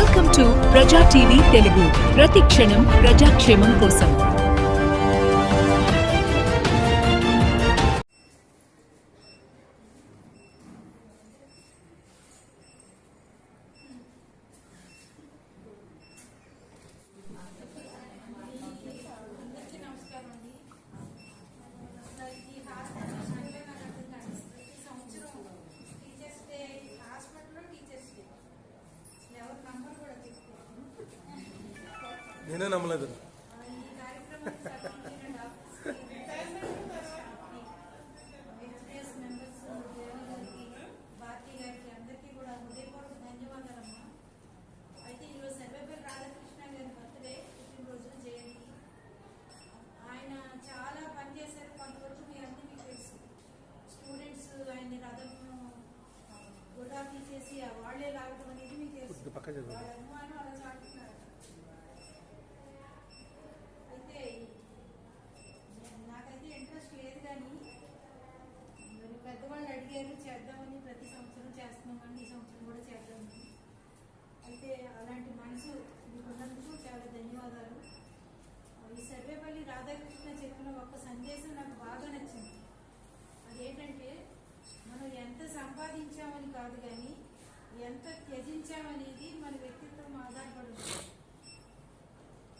Welcome to Praja TV Telugu ప్రతి క్షణం ప్రజాక్షేమం కోసం హృదయపూర్వక ధన్యవాదాలమ్మా అయితే ఈరోజు సర్వేపల్లి రాధాకృష్ణ గారి బర్త్డే పుట్టినరోజున జయంతి ఆయన చాలా పని చేశారు కొంతవరకు మీ అందరికీ తెలుసు స్టూడెంట్స్ ఆయన్ని ఆ వాళ్ళే లాగడం అనేది మీకు తెలుసు. వాళ్ళ అనుమానం సంవత్సరం ఈ సంవత్సరం కూడా చేద్దాం. అయితే అలాంటి మనసు మీకున్నందుకు చాలా ధన్యవాదాలు. ఈ సర్వేపల్లి రాధాకృష్ణ చెప్పిన ఒక సందేశం నాకు బాగా నచ్చింది. అదేంటంటే మనం ఎంత సంపాదించామని కాదు కానీ ఎంత త్యజించామనేది మన వ్యక్తిత్వం ఆధారపడి ఉంటుంది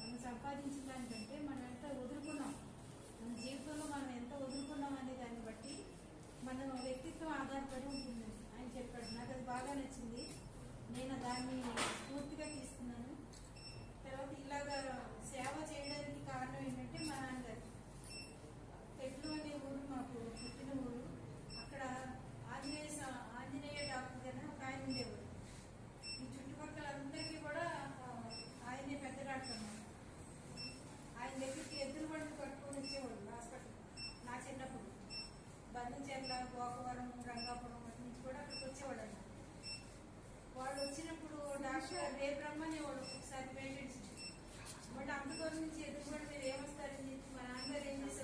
మనం సంపాదించిన దానికంటే మనం ఎంత వదులుకున్నాం మన జీవితంలో మనం ఎంత వదులుకున్నాం అనే దాన్ని బట్టి మన వ్యక్తిత్వం ఆధారపడి ఉంటుంది. చెప్పాడు. నాకు అది బాగా నచ్చింది. నేను దాన్ని పూర్తిగా తీసుకున్నాను. తర్వాత ఇలాగా సేవ చేయడానికి కారణం ఏంటంటే మా నాన్నగారు. పెట్లు అనే ఊరు మాకు పుట్టిన ఊరు. అక్కడ ఆంజనేయ సా- ఆంజనేయ డాక్టర్ అని ఒక ఆయన ఉండేవారు. ఈ చుట్టుపక్కల అందరికీ కూడా ఆయనే పెద్ద డాక్టర్ అన్నమాట ఆయన దగ్గరికి ఎద్దులు బండ్లు పట్టుకొని వచ్చేవాళ్ళు హాస్పిటల్ నా చిన్నప్పుడు. బంధంచెర్ల గోకవరం రంగాపురం కూడా అక్కడికి వచ్చేవాడు అన్నమాట వాళ్ళు వచ్చినప్పుడు డాక్టర్ రేపు రమ్మనేవాడు ఒకసారి పేషెంట్స్ బట్ అంత దూరం నుంచి ఎదురుబడి మీరు ఏమొస్తారని చెప్పి మా నాన్నగారు ఏం చేసేవారంటే